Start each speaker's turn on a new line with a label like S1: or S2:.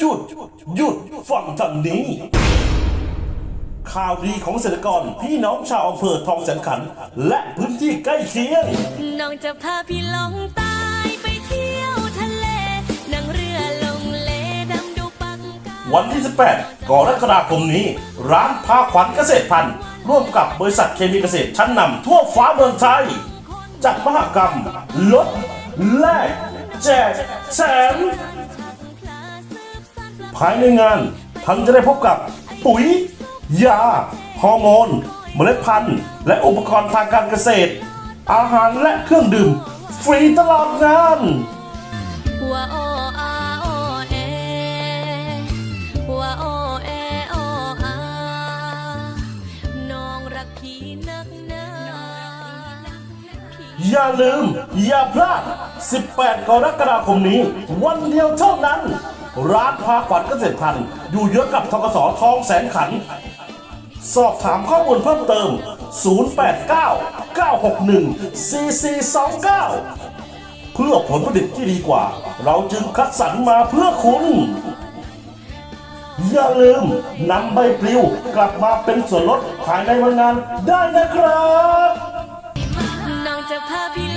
S1: จุดหยุดฟังทางนี้ ข่าวดีของเกษตรกรพี่น้องชาวอำเภอทองแสนขันและพื้นที่ใกล้เคียง
S2: น้องจะพาพี่ลองใตายไปเที่ยวทะเล นั่งเรือลงเลดำดูปักกา
S1: วันที่ 18 กรกฎาคมนี้ ร้านพาขวัญเกษตรพันธุ์ ร่วมกับบริษัทเคมีเกษตรชั้นนำทั่วฟ้าเมืองไทย จัดมหกรรมลดแลกแจกแสน ภายในงาน ท่านจะได้พบกับปุ๋ย ยาฮอร์โมน เมล็ดพันธุ์ และอุปกรณ์ทางการเกษตร อาหารและเครื่องดื่ม ฟรีตลอดงาน
S2: ว่าโออาโอเอว่าโอเอโออาน้องรักพี่นักหนา
S1: อย่าลืม อย่าพลาด 18 กรกฎาคมนี้ วันเดียวเท่านั้น ร้านพาขวัญเกษตรพันธุ์อยู่เยอะกับทกสทองแสนขัน สอบถามข้อมูลเพิ่มเติม 089 961 4429 เพื่อผลผลิตที่ดีกว่า เราจึงคัดสรรมาเพื่อคุณ อย่าลืมนำใบปลิวกลับมาเป็นส่วนลดภายในวันงานได้นะครับ
S2: น้องจะพาพี่